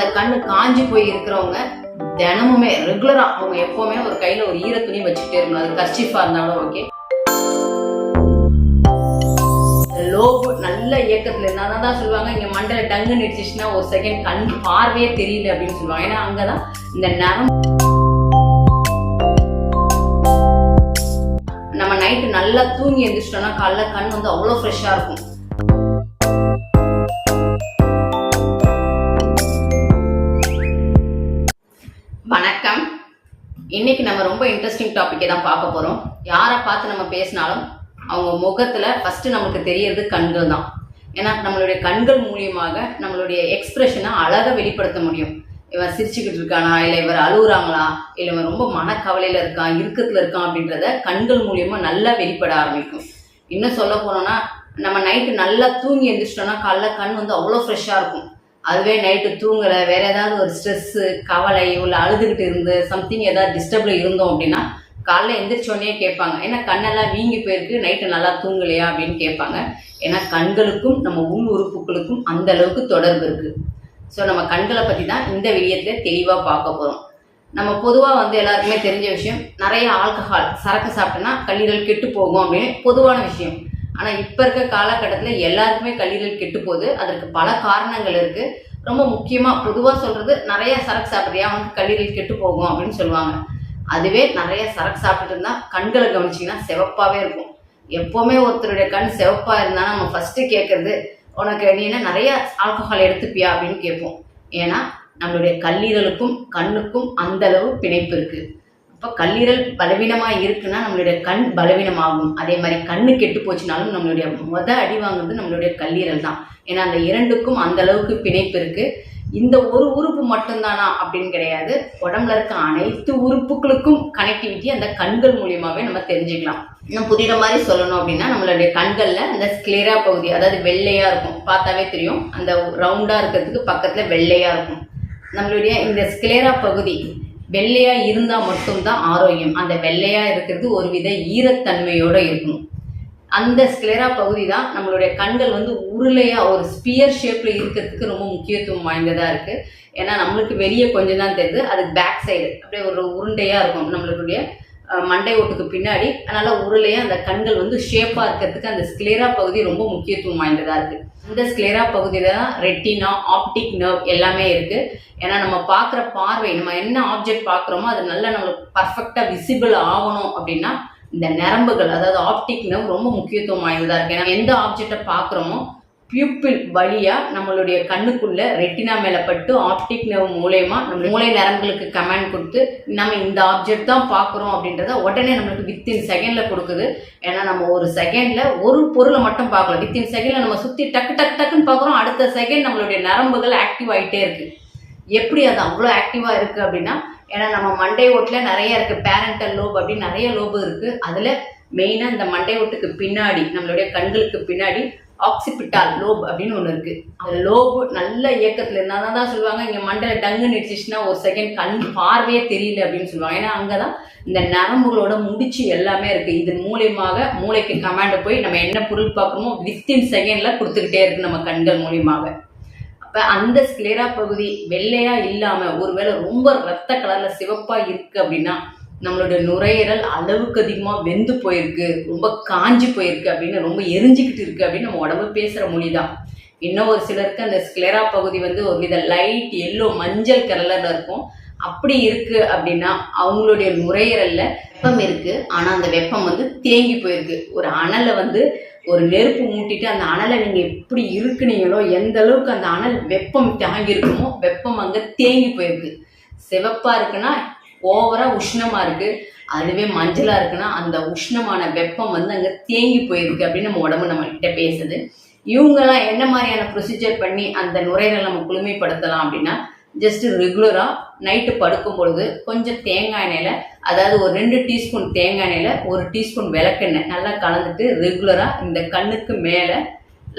அந்த கண்ணு காஞ்சி போய் இருக்கிறவங்க தினமுமே ரெகுலரா அவங்க எப்பவுமே ஒரு கையில ஒரு ஈர துணி வச்சுக்கிட்டே இருக்கணும். அது கர்ச்சிஃபா இருந்தாலும் ஓகே லோபு நல்ல இயக்கத்துல இருந்தா தான் சொல்லுவாங்க இங்க மண்டல டங்கு நிடிச்சிச்சுன்னா ஒரு செகண்ட் கண் பார்வையே தெரியல அப்படின்னு சொல்லுவாங்க. ஏன்னா அங்கதான் இந்த நரம் நம்ம நைட்டு நல்லா தூங்கி எழுந்திரிச்சிட்டோம்னா காலைல கண் வந்து அவ்வளோ ஃப்ரெஷ்ஷாக இருக்கும். ரொம்ப இன்ட்ரெஸ்டிங் டாப்பிக்கை தான் பார்க்க போகிறோம் யாரை பார்த்து நம்ம பேசினாலும் அவங்க முகத்தில் ஃபஸ்ட்டு நமக்கு தெரியறது கண்கள் தான். ஏன்னா நம்மளுடைய கண்கள் மூலியமாக நம்மளுடைய எக்ஸ்பிரஷனை அழகாக வெளிப்படுத்த முடியும். இவன் சிரிச்சுக்கிட்டு இருக்கானா இல்லை இவர் அழுகுறாங்களா இல்லை இவன் ரொம்ப மனக்கவலையில் இருக்கான் இறுக்கத்தில் இருக்கான் அப்படின்றத கண்கள் மூலியமாக நல்லா வெளிப்பட ஆரம்பிக்கும். இன்னும் சொல்ல போனோம்னா நம்ம நைட்டு நல்லா தூங்கி எழுந்திரிச்சிட்டோம்னா காலைல கண் வந்து அவ்வளோ ஃப்ரெஷ்ஷாக இருக்கும். அதுவே நைட்டு தூங்கலை வேற ஏதாவது ஒரு ஸ்ட்ரெஸ்ஸு கவலை இல்லை அழுதுகிட்டு இருந்து சம்திங் ஏதாவது டிஸ்டர்பில் இருந்தோம் அப்படின்னா காலைல எந்திரிச்சோடனே கேட்பாங்க. ஏன்னா கண்ணெல்லாம் வீங்கி போயிருக்கு நைட்டு நல்லா தூங்கலையா அப்படின்னு கேட்பாங்க. ஏன்னா கண்களுக்கும் நம்ம உள் உறுப்புகளுக்கும் அந்த அளவுக்கு தொடர்பு இருக்குது ஸோ நம்ம கண்களை பற்றி தான் இந்த விடயத்தில் தெளிவாக பார்க்க போகிறோம் நம்ம பொதுவாக வந்து எல்லாருக்குமே தெரிஞ்ச விஷயம் நிறைய ஆல்கஹால் சரக்கு சாப்பிட்டோன்னா கல்லீரல் கெட்டு போகும் அப்படின்னு பொதுவான விஷயம். ஆனால் இப்போ இருக்க காலகட்டத்தில் எல்லாருக்குமே கல்லீரல் கெட்டு போகுது அதற்கு பல காரணங்கள் இருக்குது ரொம்ப முக்கியமாக பொதுவாக சொல்கிறது நிறைய சரக்கு சாப்பிட்றியா அவனுக்கு கல்லீரல் கெட்டு போகும் அப்படின்னு சொல்லுவாங்க. அதுவே நிறைய சரக்கு சாப்பிட்டுட்டு இருந்தால் கண்களை கவனிச்சிங்கன்னா சிவப்பாகவே இருக்கும். எப்போவுமே ஒருத்தருடைய கண் சிவப்பாக இருந்தால் நம்ம ஃபஸ்ட்டு கேட்குறது உனக்கு நீ என்ன நிறைய ஆல்கஹால் எடுத்துப்பியா? அப்படின்னு கேட்போம். ஏன்னா நம்மளுடைய கல்லீரலுக்கும் கண்ணுக்கும் அந்த அளவு பிணைப்பு இருக்குது இப்போ கல்லீரல் பலவீனமாக இருக்குன்னா நம்மளுடைய கண் பலவீனமாகும். அதே மாதிரி கண்ணு கெட்டு போச்சுனாலும் நம்மளுடைய மொத அடி வாங்குறது நம்மளுடைய கல்லீரல் தான். ஏன்னா அந்த இரண்டுக்கும் அந்த அளவுக்கு பிணைப்பு இருக்கு. இந்த ஒரு உறுப்பு மட்டும்தானா அப்படின்னு கிடையாது. உடம்புல இருக்க அனைத்து உறுப்புகளுக்கும் கனெக்டிவிட்டி அந்த கண்கள் மூலியமாகவே நம்ம தெரிஞ்சுக்கலாம். இன்னும் புரியுற மாதிரி சொல்லணும் அப்படின்னா நம்மளுடைய கண்களில் அந்த ஸ்க்ளேரா பகுதி அதாவது வெள்ளையா இருக்கும். பார்த்தாவே தெரியும். அந்த ரவுண்டா இருக்கிறதுக்கு பக்கத்துல வெள்ளையா இருக்கும். நம்மளுடைய இந்த ஸ்க்ளேரா பகுதி வெள்ளையா இருந்தா மட்டும்தான் ஆரோக்கியம். அந்த வெள்ளையா இருக்கிறது ஒரு வித ஈரத்தன்மையோட இருக்கணும். அந்த ஸ்க்ளேரா பகுதி தான் நம்மளுடைய கண்கள் வந்து உருளையா ஒரு ஸ்பியர் ஷேப்ல இருக்கிறதுக்கு ரொம்ப முக்கியத்துவம் வாய்ந்ததா இருக்கு. ஏன்னா நம்மளுக்கு வெளியே கொஞ்சம் தான் தெரியுது அது பேக் சைடு அப்படியே ஒரு உருண்டையா இருக்கும். நம்மளுடைய மண்டை ஓட்டுக்கு பின்னாடி அதனால உருளையாக அந்த கண்கள் வந்து ஷேப்பாக இருக்கிறதுக்கு அந்த ஸ்கிளேரா பகுதி ரொம்ப முக்கியத்துவம் வாய்ந்ததாக இருக்கு. இந்த ஸ்கிளேரா பகுதியில தான் ரெட்டினா ஆப்டிக் நர்வ் எல்லாமே இருக்கு. ஏன்னா நம்ம பார்க்குற பார்வை நம்ம என்ன ஆப்ஜெக்ட் பார்க்குறோமோ அது நல்லா நம்மளுக்கு பர்ஃபெக்டாக விசிபிள் ஆகணும் அப்படின்னா இந்த நரம்புகள் அதாவது ஆப்டிக் நர்வ் ரொம்ப முக்கியத்துவம் வாய்ந்ததாக இருக்கு. ஏன்னா எந்த ஆப்ஜெக்டை பார்க்குறோமோ பியூப்பிள் வழியா நம்மளுடைய கண்ணுக்குள்ள ரெட்டினா மேல பட்டு ஆப்டிக் நர்வ் மூலயமா நம்ம மூளை நரம்புகளுக்கு கமாண்ட் கொடுத்து நம்ம இந்த ஆப்ஜெக்ட் தான் பார்க்குறோம் அப்படின்றத உடனே நம்மளுக்கு வித்தின் செகண்ட்ல கொடுக்குது. ஏன்னா நம்ம ஒரு செகண்ட்ல ஒரு பொருளை மட்டும் பார்க்கலாம் வித்தின் செகண்ட்ல நம்ம சுத்தி டக்கு டக்கு டக்குன்னு பார்க்குறோம். அடுத்த செகண்ட் நம்மளுடைய நரம்புகள் ஆக்டிவ் ஆயிட்டே இருக்கு. எப்படி அது அவ்வளோ ஆக்டிவாக இருக்குது அப்படின்னா ஏன்னா நம்ம மண்டை ஓட்டில் நிறைய இருக்குது பேரண்டல் லோப் அப்படின்னு நிறைய லோபு இருக்குது அதில் மெயினாக இந்த மண்டை ஓட்டுக்கு பின்னாடி நம்மளுடைய கண்களுக்கு பின்னாடி ஆக்சிபிட்டால் லோப் அப்படின்னு ஒன்று இருக்குது அந்த லோபு நல்ல இயக்கத்தில் இருந்தால் தான் சொல்லுவாங்க இங்கே மண்டல டங்கு நிடிச்சிச்சுன்னா ஒரு செகண்ட் கண் பார்வையே தெரியல அப்படின்னு சொல்லுவாங்க. ஏன்னா அங்கே தான் இந்த நரம்புகளோட முடிச்சு எல்லாமே இருக்குது இதன் மூலியமாக மூளைக்கு கமாண்ட் போய் நம்ம என்ன பொருள் பார்க்குறோமோ வித்தின் செகண்டில் கொடுத்துக்கிட்டே இருக்கு நம்ம கண்கள் மூலியமாக. அப்போ அந்த ஸ்கிளேரா பகுதி வெள்ளையா இல்லாமல் ஒருவேளை ரொம்ப ரத்த கலர்ல சிவப்பா இருக்கு அப்படின்னா நம்மளோட நுரையீரல் அளவுக்கு அதிகமாக வெந்து போயிருக்கு ரொம்ப காஞ்சி போயிருக்கு அப்படின்னு ரொம்ப எரிஞ்சுக்கிட்டு இருக்கு அப்படின்னு நம்ம உடம்பு மொழி தான் இன்னும் ஒரு சிலருக்கு அந்த ஸ்க்ளேரா பகுதி வந்து ஒரு வித லைட் எல்லோ மஞ்சள் கலர்ல இருக்கும். அப்படி இருக்கு அப்படின்னா அவங்களுடைய நுரையீரலில் வெப்பம் இருக்கு. ஆனால் அந்த வெப்பம் வந்து தேங்கி போயிருக்கு. ஒரு அனலை வந்து ஒரு நெருப்பு மூட்டிட்டு அந்த அனலை நீங்கள் எப்படி இருக்குனீங்களோ எந்த அளவுக்கு அந்த அனல் வெப்பம் தாங்கி இருக்குமோ வெப்பம் அங்கே தேங்கி போயிருக்கு. சிவப்பாக இருக்குன்னா ஓவரா உஷ்ணமா இருக்கு. அதுவே மஞ்சளா இருக்குன்னா அந்த உஷ்ணமான வெப்பம் வந்து அங்க தேங்கி போயிருக்கு அப்படின்னு நம்ம உடம்பு நம்ம கிட்ட பேசுது. இவங்கெல்லாம் என்ன மாதிரியான ப்ரொசீஜர் பண்ணி அந்த நுரையீரலை நம்ம குளுமைப்படுத்தலாம் அப்படின்னா ஜஸ்ட் ரெகுலரா நைட்டு படுக்கும் பொழுது கொஞ்சம் தேங்காய் எண்ணெயில அதாவது ஒரு ரெண்டு டீஸ்பூன் தேங்காய் எண்ணெயில ஒரு டீஸ்பூன் விளக்கெண்ணெய் நல்லா கலந்துட்டு ரெகுலரா இந்த கண்ணுக்கு மேல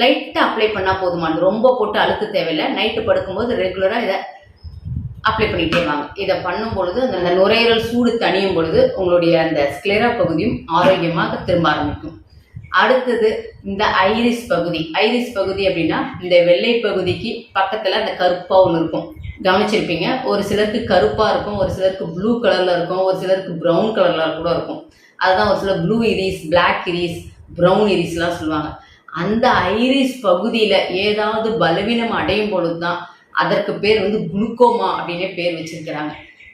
லைட்டாக அப்ளை பண்ணா போதுமானது. ரொம்ப போட்டு அழுக்கு தேவையில்லை. நைட்டு படுக்கும்போது ரெகுலரா இதை அப்ளை பண்ணிட்டே வாங்க. இதை பண்ணும் பொழுது அந்த நுரையீரல் சூடு தணியும் பொழுது உங்களுடைய அந்த ஸ்க்ளேரா பகுதியும் ஆரோக்கியமாக திரும்ப ஆரம்பிக்கும். அடுத்தது இந்த ஐரிஸ் பகுதி. ஐரிஸ் பகுதி அப்படின்னா இந்த வெள்ளை பகுதிக்கு பக்கத்தில் அந்த கருப்பாக ஒன்று இருக்கும். கவனிச்சிருப்பீங்க? ஒரு சிலருக்கு கருப்பாக இருக்கும் ஒரு சிலருக்கு ப்ளூ கலரில் இருக்கும் ஒரு சிலருக்கு ப்ரௌன் கலரில் கூட இருக்கும். அதுதான் ஒரு சில blue iris black iris brown இரிஸ்லாம் சொல்லுவாங்க. அந்த ஐரிஸ் பகுதியில் ஏதாவது பலவீனம் அடையும் பொழுது தான் அதற்கு பேர் வந்து குளுக்கோமா அப்படின்னே பேர் வச்சிருக்கிறாங்க.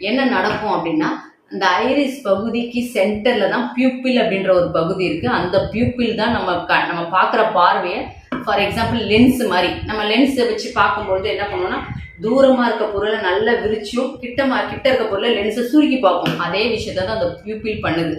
என்ன நடக்கும் அப்படின்னா இந்த ஐரிஸ் பகுதிக்கு சென்டரில் தான் பியூப்பிள் அப்படின்ற ஒரு பகுதி இருக்குது அந்த பியூப்பிள் தான் நம்ம க நம்ம பார்க்குற பார்வையை ஃபார் எக்ஸாம்பிள் லென்ஸ் மாதிரி. நம்ம லென்ஸை வச்சு பார்க்கும்பொழுது என்ன பண்ணுவோம்னா தூரமாக இருக்க பொருளை நல்லா விரிச்சும் கிட்டமாக கிட்ட இருக்க பொருளை லென்ஸை சுருக்கி பார்ப்போம். அதே விஷயத்தை தான் அந்த பியூப்பிள் பண்ணுது.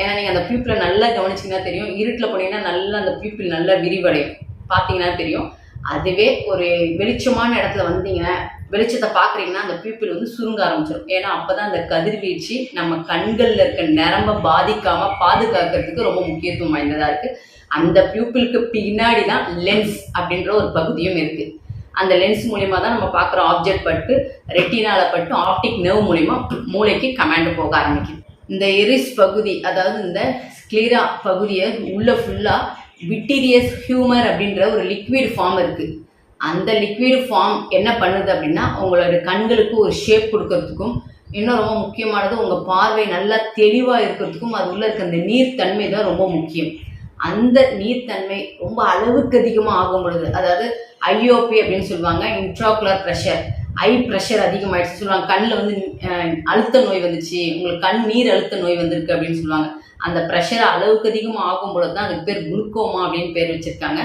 ஏன்னா நீங்கள் அந்த பியூப்பிளை நல்லா கவனிச்சிங்கன்னா தெரியும். இருட்டில் போனீங்கன்னா நல்லா அந்த பியூப்பிள் நல்லா விரிவடையும். பார்த்தீங்கன்னா தெரியும். அதுவே ஒரு வெளிச்சமான இடத்துல வந்தீங்கன்னா வெளிச்சத்தை பார்க்குறீங்கன்னா அந்த பீப்பிள் வந்து சுருங்க ஆரம்பிச்சிடும் ஏன்னா அப்போ தான் அந்த கதிர்வீழ்ச்சி நம்ம கண்களில் இருக்க நரம்பை பாதிக்காமல் பாதுகாக்கிறதுக்கு ரொம்ப முக்கியத்துவம் வாய்ந்ததாக இருக்குது அந்த பியூப்பிளுக்கு பின்னாடி தான் லென்ஸ் அப்படின்ற ஒரு பகுதியும் இருக்குது அந்த லென்ஸ் மூலிமா தான் நம்ம பார்க்குற ஆப்ஜெக்ட் பட்டு ரெட்டினால பட்டு ஆப்டிக் நர்வ் மூலிமா மூளைக்கு கமாண்ட் போக ஆரம்பிக்கும் இந்த எரிஸ் பகுதி அதாவது இந்த ஸ்க்ளீரா பகுதியை உள்ளே ஃபுல்லாக விட்டீரியஸ் ஹியூமர் அப்படின்ற ஒரு லிக்விட் ஃபார்ம் இருக்குது அந்த லிக்விட் ஃபார்ம் என்ன பண்ணுது அப்படின்னா உங்களோட கண்களுக்கு ஒரு ஷேப் கொடுக்கறதுக்கும் இன்னும் ரொம்ப முக்கியமானது உங்கள் பார்வை நல்லா தெளிவாக இருக்கிறதுக்கும் அது உள்ள இருக்க அந்த நீர்த்தன்மை தான் ரொம்ப முக்கியம். அந்த நீர்த்தன்மை ரொம்ப அளவுக்கு அதிகமாக ஆகும் பொழுது அதாவது ஐஓபி அப்படின்னு சொல்லுவாங்க இன்ட்ராகுலர் ப்ரெஷர் ஐ ப்ரெஷர் அதிகமாயிடுச்சு. சொல்லுவாங்க கண்ணில் வந்து அழுத்த நோய் வந்துச்சு. உங்களுக்கு கண் நீர் அழுத்த நோய் வந்திருக்கு அப்படின்னு சொல்லுவாங்க. அந்த ப்ரெஷர் அளவுக்கு அதிகமாக ஆகும் பொழுது தான் அதுக்கு பேர் குளுக்கோமா அப்படின்னு பேர் வச்சுருக்காங்க.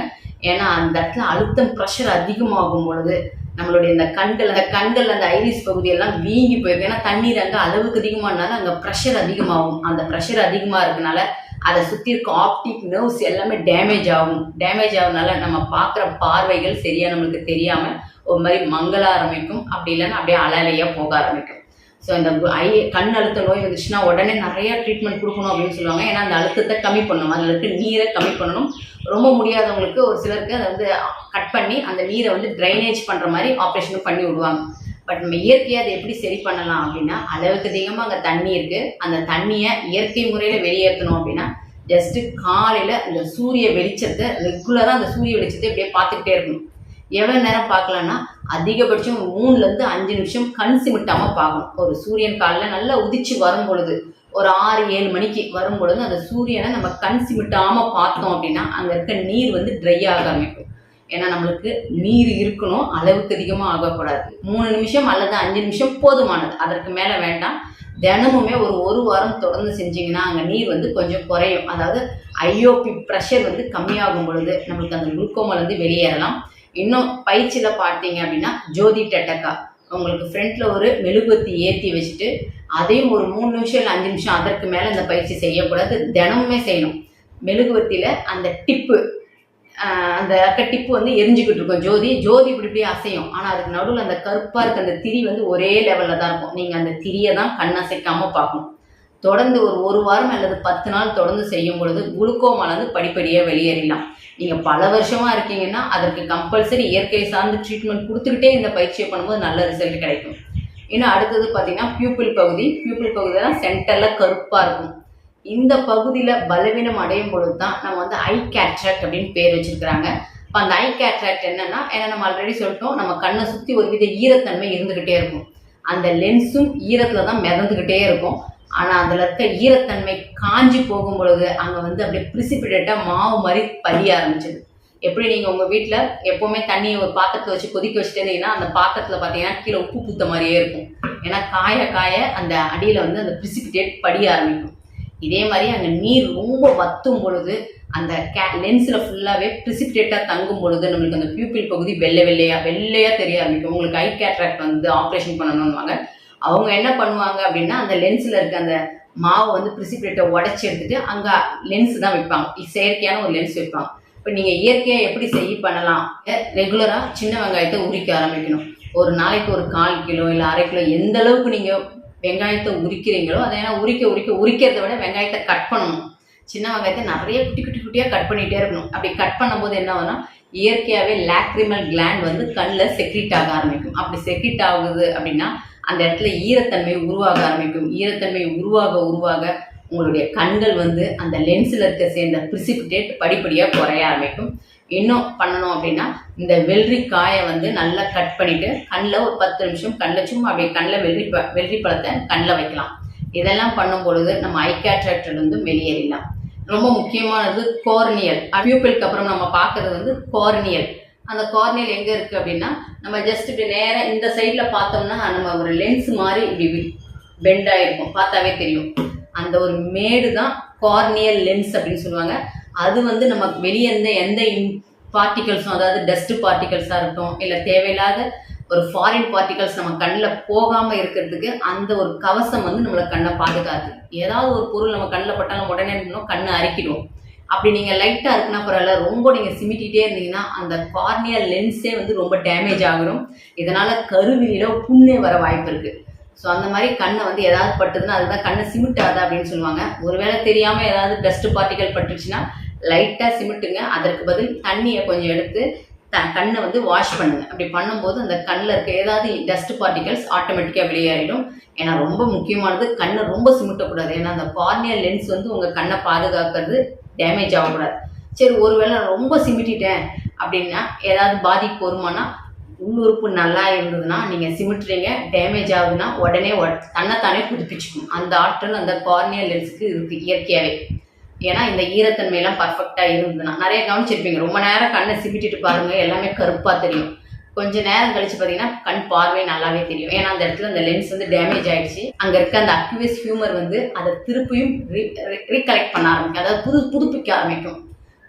ஏன்னா அந்த இடத்துல அழுத்தம் ப்ரெஷர் அதிகமாகும் பொழுது நம்மளுடைய இந்த கண்கள் அந்த கண்கள் அந்த ஐரிஸ் பகுதியெல்லாம் வீங்கி போயிருக்கு ஏன்னா தண்ணீர் அங்கே அளவுக்கு அதிகமானால அங்கே ப்ரெஷர் அதிகமாகும். அந்த ப்ரெஷர் அதிகமாக இருக்கனால அதை சுற்றி இருக்க ஆப்டிக் நர்வ்ஸ் எல்லாமே டேமேஜ் ஆகும். டேமேஜ் ஆகுனால நம்ம பார்க்குற பார்வைகள் சரியாக நம்மளுக்கு தெரியாமல் ஒரு மாதிரி மங்கள ஆரம்பிக்கும். அப்படி இல்லைன்னா அப்படியே அலையாக போக ஆரம்பிக்கும். ஸோ இந்த ஐ கண் அழுத்த நோய் வந்துச்சுன்னா உடனே நிறைய ட்ரீட்மெண்ட் கொடுக்கணும் அப்படின்னு சொல்லுவாங்க. ஏன்னா அந்த அழுத்தத்தை கம்மி பண்ணணும். அதில் இருக்க நீரை கம்மி பண்ணணும். ரொம்ப முடியாதவங்களுக்கு ஒரு சிலருக்கு அதை வந்து கட் பண்ணி அந்த நீரை வந்து ட்ரைனேஜ் பண்ணுற மாதிரி ஆப்ரேஷனும் பண்ணி விடுவாங்க. பட் நம்ம இயற்கையாக அதை எப்படி சரி பண்ணலாம் அப்படின்னா அளவுக்கு அதிகமாக அங்கே தண்ணி இருக்குது அந்த தண்ணியை இயற்கை முறையில் வெளியேற்றணும் அப்படின்னா ஜஸ்ட்டு காலையில் அந்த சூரிய வெளிச்சத்தை ரெகுலராக அந்த சூரிய வெளிச்சத்தை இப்படியே பார்த்துக்கிட்டே இருக்கணும். எவ்வளோ நேரம் பார்க்கலான்னா அதிகபட்சம் மூணுலேருந்து அஞ்சு நிமிஷம் கண் சிமிட்டாமல் பார்க்கணும். ஒரு சூரியன் காலில் நல்லா உதிச்சு வரும் பொழுது ஒரு ஆறு ஏழு மணிக்கு வரும் பொழுது அந்த சூரியனை நம்ம கண் சிமிட்டாமல் பார்த்தோம் அப்படின்னா அங்கே இருக்க நீர் வந்து ட்ரை ஆக ஆரம்பிக்கும். ஏன்னா நம்மளுக்கு நீர் இருக்கணும் அளவுக்கு அதிகமாக ஆகக்கூடாது. மூணு நிமிஷம் அல்லது அஞ்சு நிமிஷம் போதுமானது. அதற்கு மேலே வேண்டாம். தினமுமே ஒரு ஒரு வாரம் தொடர்ந்து செஞ்சீங்கன்னா அங்கே நீர் வந்து கொஞ்சம் குறையும். அதாவது ஐஓபி ப்ரெஷர் வந்து கம்மியாகும் பொழுது நம்மளுக்கு அந்த குளுக்கோமாலேருந்து வெளியேறலாம். இன்னும் பயிற்சியில் பார்த்தீங்க அப்படின்னா ஜோதி டெட்டக்கா. உங்களுக்கு ஃப்ரண்ட்டில் ஒரு மெழுகுவத்தி ஏற்றி வச்சுட்டு அதையும் ஒரு மூணு நிமிஷம் இல்லை அஞ்சு நிமிஷம் அதற்கு மேலே இந்த பயிற்சி செய்யக்கூடாது. தினமுமே செய்யணும். மெழுகுவத்தியில் அந்த டிப்பு அந்த கட்டிப்பு வந்து எரிஞ்சுக்கிட்டு இருக்கும். ஜோதி ஜோதி இப்படி இப்படி அசையும். ஆனால் அதுக்கு நடுவில் அந்த கருப்பாக இருக்க அந்த திரி வந்து ஒரே லெவலில் தான் இருக்கும். நீங்கள் அந்த திரியை தான் கண்ணசைக்காமல் பார்க்கணும். தொடர்ந்து ஒரு ஒரு வாரம் அல்லது பத்து நாள் தொடர்ந்து செய்யும் பொழுது குளுக்கோமாலேருந்து படிப்படியாக வெளியேறிடலாம். நீங்கள் பல வருஷமாக இருக்கீங்கன்னா அதற்கு கம்பல்சரி இயற்கை சார்ந்து ட்ரீட்மெண்ட் கொடுத்துக்கிட்டே இந்த பயிற்சியை பண்ணும்போது நல்ல ரிசல்ட் கிடைக்கும். இன்னும் அடுத்தது பார்த்தீங்கன்னா பியூப்பிள் பகுதி. பியூப்பிள் பகுதி தான் சென்டரில் கருப்பாக இருக்கும். இந்த பகுதியில் பலவீனம் அடையும் பொழுது தான் நம்ம வந்து ஐ கேட்ராக்ட் அப்படின்னு பேர் வச்சுருக்கிறாங்க. இப்போ அந்த ஐ கேட்ராக்ட் என்னன்னா ஏன்னா நம்ம ஆல்ரெடி சொல்லிட்டோம் நம்ம கண்ணை சுற்றி ஒரு வித ஈரத்தன்மை இருந்துக்கிட்டே இருக்கும். அந்த லென்ஸும் ஈரத்தில் தான் மிதந்துக்கிட்டே இருக்கும். ஆனால் அதில் இருக்க ஈரத்தன்மை காஞ்சி போகும் பொழுது அங்கே வந்து அப்படியே பிரிசிபிடேட்டாக மாவு மாதிரி பதிய ஆரம்பிச்சிது. எப்படி நீங்கள் உங்கள் வீட்டில் எப்போவுமே தண்ணியை ஒரு பாத்திரத்தை வச்சு கொதிக்க வச்சுட்டே இருந்தீங்கன்னா அந்த பாத்திரத்தில் பார்த்தீங்கன்னா கீழே உப்பு பூத்த மாதிரியே இருக்கும். ஏன்னா காய காய அந்த அடியில் வந்து அந்த ப்ரிசிபிடேட் படிய ஆரம்பிக்கும். இதே மாதிரி அங்கே நீர் ரொம்ப வத்தும் பொழுது அந்த கே லென்ஸில் ஃபுல்லாகவே ப்ரிசிபிடேட்டாக தங்கும் பொழுது நம்மளுக்கு அந்த பியூப்பிள் பகுதி வெள்ளை வெள்ளையாக வெள்ளையாக தெரிய ஆரம்பிக்கும். உங்களுக்கு ஐ கேட்ராக்ட் வந்து ஆப்ரேஷன் பண்ணணும்வாங்க அவங்க என்ன பண்ணுவாங்க அப்படின்னா அந்த லென்ஸில் இருக்க அந்த மாவை வந்து ப்ரிசிபிடேட்டை உடச்சி எடுத்துட்டு அங்கே லென்ஸ் தான் வைப்பாங்க. செயற்கையான ஒரு லென்ஸ் வைப்பாங்க. இப்போ நீங்கள் இயற்கையாக எப்படி செய்ய பண்ணலாம்? ரெகுலராக சின்ன வெங்காயத்தை உரிக்க ஆரம்பிக்கணும். ஒரு நாளைக்கு ஒரு கால் கிலோ இல்லை அரை கிலோ எந்த அளவுக்கு நீங்கள் வெங்காயத்தை உரிக்கிறீங்களோ அதை ஏன்னா உரிக்க உரிக்க உரிக்கிறத விட வெங்காயத்தை கட் பண்ணணும். சின்ன வெங்காயத்தை நிறைய குட்டி குட்டி குட்டியாக கட் பண்ணிகிட்டே இருக்கணும். அப்படி கட் பண்ணும்போது என்ன ஆகும்னா இயற்கையாகவே லாக்ரிமல் கிளாண்ட் வந்து கண்ணில் செக்ரிட் ஆக ஆரம்பிக்கும். அப்படி செக்ரிட் ஆகுது அப்படின்னா அந்த இடத்துல ஈரத்தன்மை உருவாக ஆரம்பிக்கும். ஈரத்தன்மை உருவாக உருவாக உங்களுடைய கண்கள் வந்து அந்த லென்ஸில் இருக்க சேர்ந்த ப்ரிசிபிடேட் படிப்படியாக குறைய ஆரம்பிக்கும். இன்னும் பண்ணணும் அப்படின்னா இந்த வெள்ளரிக்காயை வந்து நல்லா கட் பண்ணிட்டு கண்ணில் ஒரு பத்து நிமிஷம் கண்ணில் சும்மா அப்படியே கண்ணில் வெள்ளரி ப வெள்ளரி பழத்தை கண்ணில் வைக்கலாம். இதெல்லாம் பண்ணும் பொழுது நம்ம ஐ வெளியேறிடலாம். ரொம்ப முக்கியமானது கோர்னியல் பியூப்பிளுக்கு அப்புறம் நம்ம பார்க்கறது வந்து கோர்னியல் அந்த கார்னியல் எங்கே இருக்குது அப்படின்னா நம்ம ஜஸ்ட் இப்படி நேராக இந்த சைடில் பார்த்தோம்னா நம்ம ஒரு லென்ஸ் மாதிரி இப்படி பெண்ட் ஆகிருக்கும் பார்த்தாவே தெரியும். அந்த ஒரு மேடு தான் கார்னியல் லென்ஸ் அப்படின்னு சொல்லுவாங்க. அது வந்து நமக்கு வெளியே இருந்த எந்த பார்ட்டிகல்ஸும் அதாவது டஸ்ட் பார்ட்டிகல்ஸாக இருக்கட்டும் இல்லை தேவையில்லாத ஒரு ஃபாரின் பார்ட்டிகல்ஸ் நம்ம கண்ணில் போகாமல் இருக்கிறதுக்கு அந்த ஒரு கவசம் வந்து நம்மளை கண்ணை பாதுகாத்து. ஏதாவது ஒரு பொருள் நம்ம கண்ணில் பட்டாலும் உடனே இருக்கணும் கண்ணை அரிக்கிடும் அப்படி நீங்கள் லைட்டாக இருக்குன்னா பரவாயில்ல ரொம்ப நீங்கள் சிமிட்டிகிட்டே இருந்தீங்கன்னா அந்த கார்னியல் லென்ஸே வந்து ரொம்ப டேமேஜ் ஆகிடும் இதனால் கருவிலியில் புண்ணே வர வாய்ப்பு இருக்குது ஸோ அந்த மாதிரி கண்ணை வந்து ஏதாவது பட்டுதுன்னா அதுதான் கண்ணை சிமிட்டாதா அப்படின்னு சொல்லுவாங்க. ஒருவேளை தெரியாமல் ஏதாவது டஸ்ட் பார்ட்டிகல் பட்டுச்சுன்னா லைட்டாக சிமிட்டுங்க. அதற்கு பதில் தண்ணியை கொஞ்சம் எடுத்து த கண்ணை வந்து வாஷ் பண்ணுங்க. அப்படி பண்ணும்போது அந்த கண்ணில் இருக்க ஏதாவது டஸ்ட் பார்ட்டிகல்ஸ் ஆட்டோமேட்டிக்காக வெளியேறிடும். ஏன்னா ரொம்ப முக்கியமானது கண்ணை ரொம்ப சிமிட்டக்கூடாது. ஏன்னா அந்த கார்னியல் லென்ஸ் வந்து உங்கள் கண்ணை பாதுகாக்கிறது டேமேஜ் ஆகக்கூடாது. சரி ஒருவேளை நான் ரொம்ப சிமிட்டிட்டேன் அப்படின்னா ஏதாவது பாதிப்பு வருமானா உள்ளுறுப்பு நல்லா இருந்ததுன்னா நீங்கள் சிமிட்டுறீங்க. டேமேஜ் ஆகுதுன்னா உடனே உட- தன்னைத்தானே புதுப்பிச்சுக்கும் அந்த ஆற்றல் அந்த கார்னியல் லென்ஸுக்கு இருக்குது இயற்கையாகவே ஏன்னா இந்த ஈரத்தன்மையெல்லாம் பர்ஃபெக்டாக இருந்ததுன்னா நிறைய கவனிச்சிருப்பீங்க. ரொம்ப நேரம் கண்ணை சிமிட்டிட்டு பாருங்கள் எல்லாமே கருப்பாக தெரியும். கொஞ்ச நேரம் கழிச்சு பார்த்தீங்கன்னா கண் பார்வை நல்லாவே தெரியும். ஏன்னா அந்த இடத்துல அந்த லென்ஸ் வந்து டேமேஜ் ஆயிடுச்சு. அங்கே இருக்க அந்த அக்யூஸ் ஹியூமர் வந்து அதை திருப்பியும் ரீகலெக்ட் பண்ண ஆரம்பிக்கும். அதாவது புது புதுப்பிக்க ஆரம்பிக்கும்.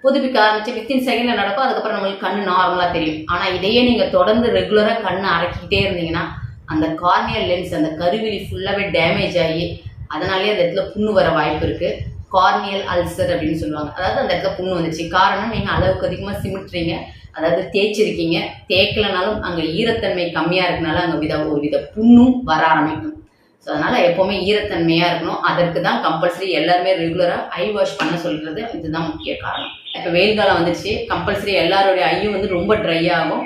புதுப்பிக்க ஆரம்பிச்சு வித்தின் செகண்டில் நடக்கும் அதுக்கப்புறம் நம்மளுக்கு கண் நார்மலாக தெரியும். ஆனால் இதையே நீங்கள் தொடர்ந்து ரெகுலராக கண்ணை அரைக்கிட்டே இருந்தீங்கன்னா அந்த கார்னியல் லென்ஸ் அந்த கருவிழி ஃபுல்லாகவே டேமேஜ் ஆகி அதனாலேயே அந்த இடத்துல புண்ணு வர வாய்ப்பு இருக்குது கார்னியல் அல்சர் அப்படின்னு சொல்லுவாங்க. அதாவது அந்த இடத்துல புண்ணு வந்துச்சு. காரணம் நீங்கள் அளவுக்கு அதிகமாக சிமிட்டுறீங்க. அதாவது தேய்ச்சிருக்கீங்க. தேய்க்கலனாலும் அங்கே ஈரத்தன்மை கம்மியாக இருக்கனால அங்கே வித ஒரு வித புண்ணும் வர ஆரம்பிக்கும். ஸோ அதனால் எப்போவுமே ஈரத்தன்மையாக இருக்கணும். அதற்கு தான் கம்பல்சரி எல்லாருமே ரெகுலராக ஐ வாஷ் பண்ண சொல்கிறது இதுதான் முக்கிய காரணம். இப்போ வெயில் காலம் வந்துச்சு கம்பல்சரி எல்லாருடைய ஐயும் வந்து ரொம்ப ட்ரை ஆகும்.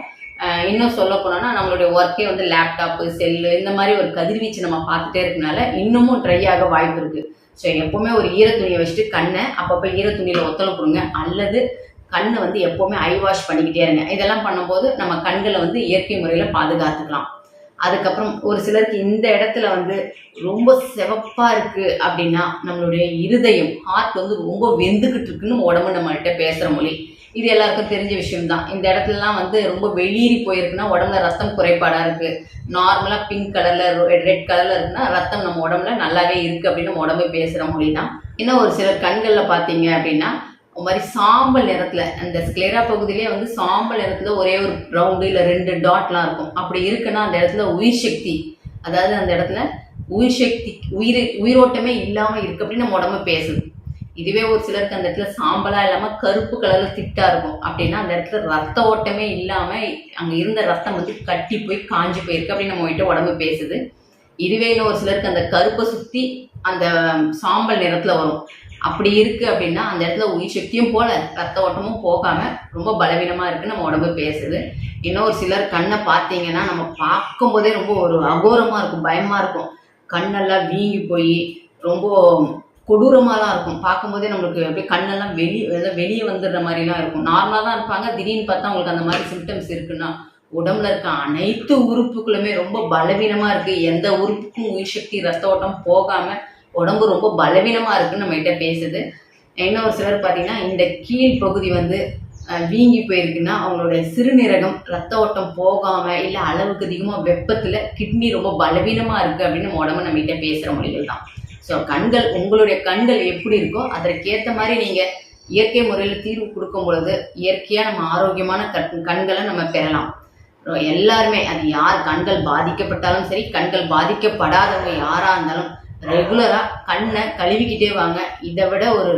இன்னும் சொல்ல போனோம்னா நம்மளுடைய ஒர்க்கே வந்து லேப்டாப்பு செல்லு இந்த மாதிரி ஒரு கதிர்வீச்சு நம்ம பார்த்துட்டே இருக்கனால இன்னமும் ட்ரை ஆக வாய்ப்பு இருக்குது ஸோ எப்போவுமே ஒரு ஈரத்துணியை வச்சுட்டு கண்ணை அப்பப்போ ஈரத்துணியில் ஒத்தலை கொடுங்க. அல்லது கண்ணை வந்து எப்போவுமே ஐ வாஷ் பண்ணிக்கிட்டே இருங்க. இதெல்லாம் பண்ணும்போது நம்ம கண்களை வந்து இயற்கை முறையில் பாதுகாத்துக்கலாம். அதுக்கப்புறம் ஒரு சிலருக்கு இந்த இடத்துல வந்து ரொம்ப சிவப்பா இருக்குது அப்படின்னா நம்மளுடைய இருதயம் ஹார்ட் வந்து ரொம்ப வெந்துக்கிட்டு இருக்குன்னு உடம்பு நம்மகிட்ட பேசுகிற மொழி. இது எல்லாருக்கும் தெரிஞ்ச விஷயம்தான். இந்த இடத்துலலாம் வந்து ரொம்ப வெளியேறி போயிருக்குன்னா உடம்புல ரத்தம் குறைபாடாக இருக்குது நார்மலாக பிங்க் கலரில் ரெட் கலரில் இருக்குன்னா ரத்தம் நம்ம உடம்புல நல்லாவே இருக்குது அப்படின்னு நம்ம உடம்பு பேசுகிற மொழி தான் இன்னும் ஒரு சில கண்களில் பார்த்தீங்க அப்படின்னா மாதிரி சாம்பல் நிறத்தில் அந்த ஸ்க்ளேரா பகுதியிலே வந்து சாம்பல் நிறத்துல ஒரே ஒரு ரவுண்டு இல்லை ரெண்டு டாட்லாம் இருக்கும். அப்படி இருக்குன்னா அந்த இடத்துல உயிர் சக்தி அதாவது அந்த இடத்துல உயிர் சக்தி உயிர் உயிரோட்டமே இல்லாமல் இருக்கு அப்படின்னு நம்ம உடம்பு பேசுது. இதுவே ஒரு சிலருக்கு அந்த இடத்துல சாம்பலா இல்லாம கருப்பு கலர்ல திட்டா இருக்கும். அப்படின்னா அந்த இடத்துல ரத்த ஓட்டமே இல்லாம அங்க இருந்த ரத்தம் வந்து கட்டி போய் காஞ்சு போயிருக்கு அப்படின்னு நம்ம கிட்ட உடம்பு பேசுது. இதுவே இன்னும் ஒரு சிலருக்கு அந்த கருப்பை சுத்தி அந்த சாம்பல் நிறத்துல வரும். அப்படி இருக்கு அப்படின்னா அந்த இடத்துல உயிர் சக்தியும் போல ரத்த ஓட்டமும் போகாம ரொம்ப பலவீனமா இருக்கு நம்ம உடம்பு பேசுது. இன்னொரு சிலர் கண்ணை பார்த்தீங்கன்னா நம்ம பார்க்கும் போதே ரொம்ப ஒரு அகோரமா இருக்கும் பயமா இருக்கும். கண்ணெல்லாம் வீங்கி போய் ரொம்ப கொடூரமாக தான் இருக்கும். பார்க்கும்போதே நம்மளுக்கு அப்படியே கண்ணெல்லாம் வெளியே வெளியே வந்துடுற மாதிரிலாம் இருக்கும். நார்மலாக தான் இருப்பாங்க. திடீர்னு பார்த்தா அவங்களுக்கு அந்த மாதிரி சிம்டம்ஸ் இருக்குன்னா உடம்புல இருக்க அனைத்து உறுப்புகளுமே ரொம்ப பலவீனமாக இருக்குது எந்த உறுப்புக்கும் உயிர் சக்தி ரத்த ஓட்டம் போகாமல் உடம்பு ரொம்ப பலவீனமாக இருக்குன்னு நம்ம பேசுது. இன்னொரு சிலர் பார்த்தீங்கன்னா இந்த கீழ் பகுதி வந்து வீங்கி போயிருக்குன்னா அவங்களுடைய சிறுநீரகம் ரத்த ஓட்டம் போகாமல் இல்லை அளவுக்கு அதிகமாக வெப்பத்தில் கிட்னி ரொம்ப பலவீனமாக இருக்குது அப்படின்னு நம்ம உடம்பு நம்மகிட்ட பேசுகிற மொழிகள் தான். ஸோ கண்கள் உங்களுடைய கண்கள் எப்படி இருக்கோ அதற்கேற்ற மாதிரி நீங்கள் இயற்கை முறையில் தீர்வு கொடுக்கும் பொழுது இயற்கையாக நம்ம ஆரோக்கியமான கண்களை நம்ம பெறலாம். எல்லாருமே அது யார் கண்கள் பாதிக்கப்பட்டாலும் சரி கண்கள் பாதிக்கப்படாதவங்க யாராக இருந்தாலும் ரெகுலராக கண்ணை கழுவிக்கிட்டே வாங்க. இதை விட ஒரு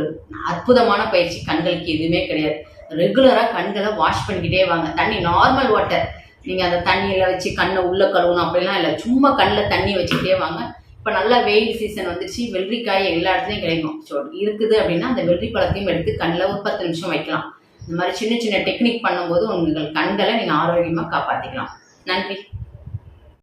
அற்புதமான பயிற்சி கண்களுக்கு எதுவுமே கிடையாது. ரெகுலராக கண்களை வாஷ் பண்ணிக்கிட்டே வாங்க. தண்ணி நார்மல் வாட்டர் நீங்கள் அந்த தண்ணியில் வச்சு கண்ணை உள்ளே கழுவணும் அப்படிலாம் இல்லை. சும்மா கண்ணில் தண்ணி வச்சுக்கிட்டே வாங்க. இப்போ நல்லா வெயில் சீசன் வந்துச்சு வெள்ளரிக்காய் எல்லா இடத்துலையும் கிடைக்கும் ஸோ இருக்குது அப்படின்னா அந்த வெள்ளரி பழத்தையும் எடுத்து கண்ணில் ஒரு பத்து நிமிஷம் வைக்கலாம். இந்த மாதிரி சின்ன சின்ன டெக்னிக் பண்ணும்போது உங்கள் கண்களை நீங்கள் ஆரோக்கியமாக காப்பாற்றிக்கலாம் நன்றி.